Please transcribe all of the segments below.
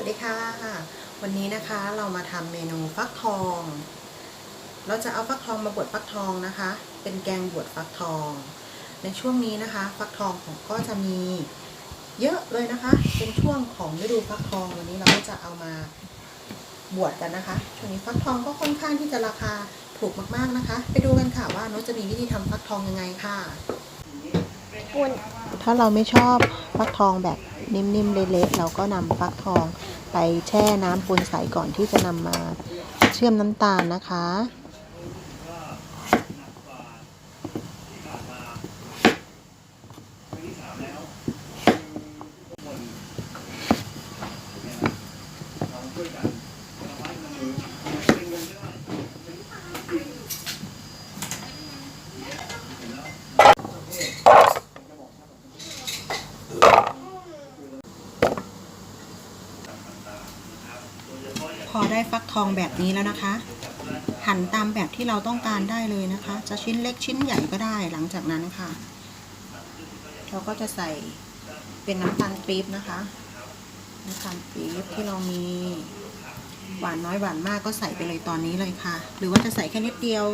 วัสดีค่ะ วันนี้นะคะเรามาทำเมนูฟักทอง เราจะเอาฟักทองมาบดฟักทองนะคะ เป็นแกงบดฟักทอง ในช่วงนี้นะคะ ฟักทองของก็จะมีเยอะเลยนะคะ เป็นช่วงของฤดูฟักทองวันนี้เราก็จะเอามาบวชกันนะคะ ช่วงนี้ฟักทองก็ค่อนข้างที่จะราคาถูกมากๆนะคะ ไปดูกันค่ะว่าโน้ตจะมีวิธีทำฟักทองยังไงค่ะคุณ ถ้าเราไม่ชอบฟักทองแบบนิ่มๆเละๆเราก็นำฟักทองไปแช่น้ำปูนใสก่อนที่จะนำมาเชื่อมน้ำตาลนะคะ พอได้ฟักทองแบบนี้แล้วนะคะ หั่นตามแบบที่เราต้องการได้เลยนะคะ จะชิ้นเล็กชิ้นใหญ่ก็ได้หลังจากนั้นค่ะ เราก็จะใส่เป็นน้ำตาลปี๊บนะคะน้ำตาลปี๊บที่เรามีหวานน้อยหวานมากก็ใส่ไปเลยตอนนี้เลยค่ะ หรือว่าจะใส่แค่นิดเดียว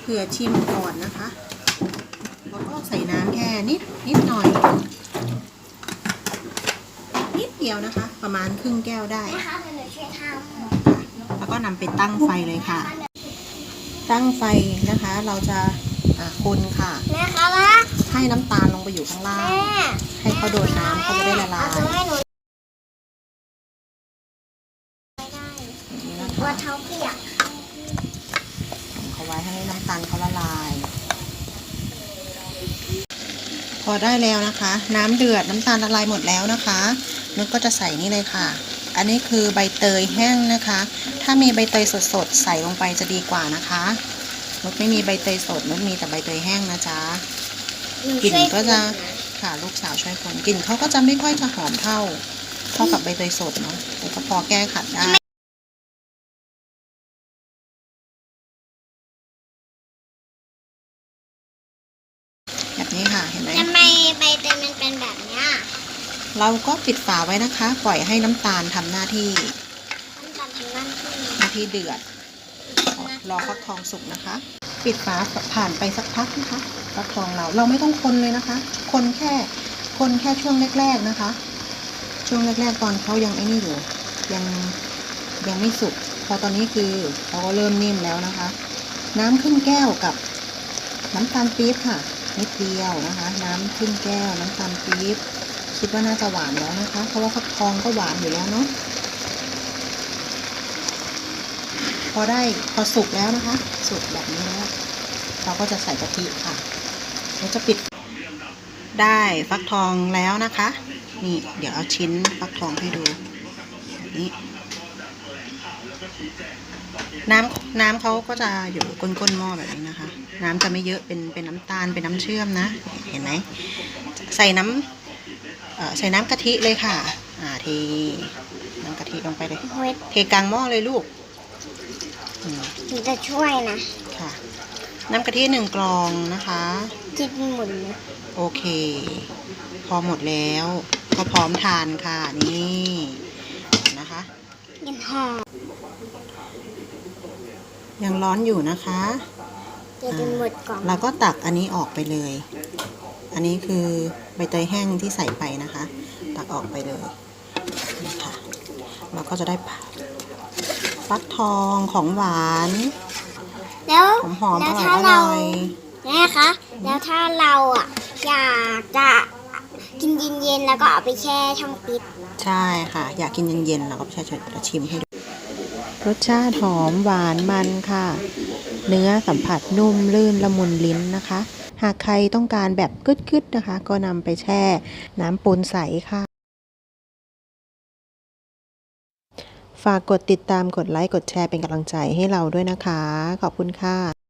เผื่อชิมก่อนนะคะแล้วก็ใส่น้ำแค่นิดนิดหน่อย นิดเดียวนะคะ ประมาณครึ่งแก้วได้แม่คะเดี๋ยวหนูช่วยทแล้วก็นำไปตั้งไฟเลยค่ะ ตั้งไฟนะคะ เราจะอ่าคนค่ะำแม่คะละให้น้ำตาลลงไปอยู่ข้างล่าง แม่ให้เขาโดนน้ำเขาจะได้ละลายเอาตรงให้หนูอย่างนี้นะตัวคะเท้าเปียกเขาไว้ให้น้ำตาลเขาละลาย พอได้แล้วนะคะ น้ำเดือดน้ำตาลละลายหมดแล้วนะคะ นุชก็จะใส่นี่เลยค่ะ อันนี้คือใบเตยแห้งนะคะ ถ้ามีใบเตยสดๆ ใส่ลงไปจะดีกว่านะคะนุชไม่มีใบเตยสดนุชมีแต่ใบเตยแห้งนะจ๊ะหนูกลิ่นช่วยก็จะค่ะลูกสาวช่วยคนกลิ่นเขาก็จะไม่ค่อยจะหอมเท่า เท่ากับใบเตยสดเนาะแต่ก็พอแก้ขัดได้ แบบนี้ค่ะเห็นไหม ทำไมใบเตยมันเป็นแบบเนี้ย เราก็ปิดฝาไว้นะคะ ปล่อยให้น้ำตาลทำหน้าที่น้ำตาลทำนั่นที่หน้าที่เดือดรอฟักทองสุกนะคะ ปิดฝาผ่านไปสักพักนะคะฟักทองเราเราไม่ต้องคนเลยนะคะ คนแค่คนแค่ช่วงแรก ๆนะคะ ช่วงแรก ๆ ตอนเขายังไอ้นี่อยู่ ยังยังไม่สุกพอตอนนี้คือเขาก็เริ่มนิ่มแล้วนะคะ น้ำขึ้นแก้วกับน้ำตาลปี๊บค่ะนิดเดียวนะคะ น้ำขึ้นแก้วน้ำตาลปี๊บ คิดว่าน่าจะหวานแล้วนะคะ เพราะว่าฟักทองก็หวานอยู่แล้วเนาะพอได้พอสุกแล้วนะคะ สุกแบบนี้แล้วเราก็จะใส่กะทิค่ะเราจะปิดได้ฟักทองแล้วนะคะ นี่เดี๋ยวเอาชิ้นฟักทองให้ดูแบบนี้น้ำน้ำเขาก็จะอยู่ก้นก้นๆหม้อแบบนี้นะคะ น้ำจะไม่เยอะเป็นเป็นน้ำตาลเป็นน้ำเชื่อมนะ เห็นไหมใส่น้ำ ใส่น้ำกะทิเลยค่ะอ่าเทน้ำกะทิลงไปเลยเฮ้ยเทกลางหม้อเลยลูกอืมหนูจะช่วยนะค่ะ น้ำกะทิหนึ่งกลองนะคะ กินหมุนนะโอเค พอหมดแล้วก็พร้อมทานค่ะนี่นะคะ กินหอมยังร้อนอยู่นะคะจะกินหมดกล่อง เราก็ตักอันนี้ออกไปเลย อันนี้คือใบเตยแห้งที่ใส่ไปนะคะ ตักออกไปเลยนี่ค่ะเราก็จะได้ฟักทองของหวาน แล้วหอมหอมๆแล้อวร่อยถ้าอเราร่อยแม่คะ แล้วถ้าเราอะอยากจะกินเย็นๆแล้วก็เอาไปแช่ช่องฟิตใช่ค่ะ อยากกินเย็นๆเราก็ใช้ชิมให้ดู รสชาติหอมหวานมันค่ะ เนื้อสัมผัสนุ่มลื่นละมุนลิ้นนะคะ หากใครต้องการแบบกึดๆนะคะ ก็นำไปแช่น้ำปูนใสค่ะ ฝากกดติดตามกดไลค์กดแชร์เป็นกำลังใจให้เราด้วยนะคะ ขอบคุณค่ะ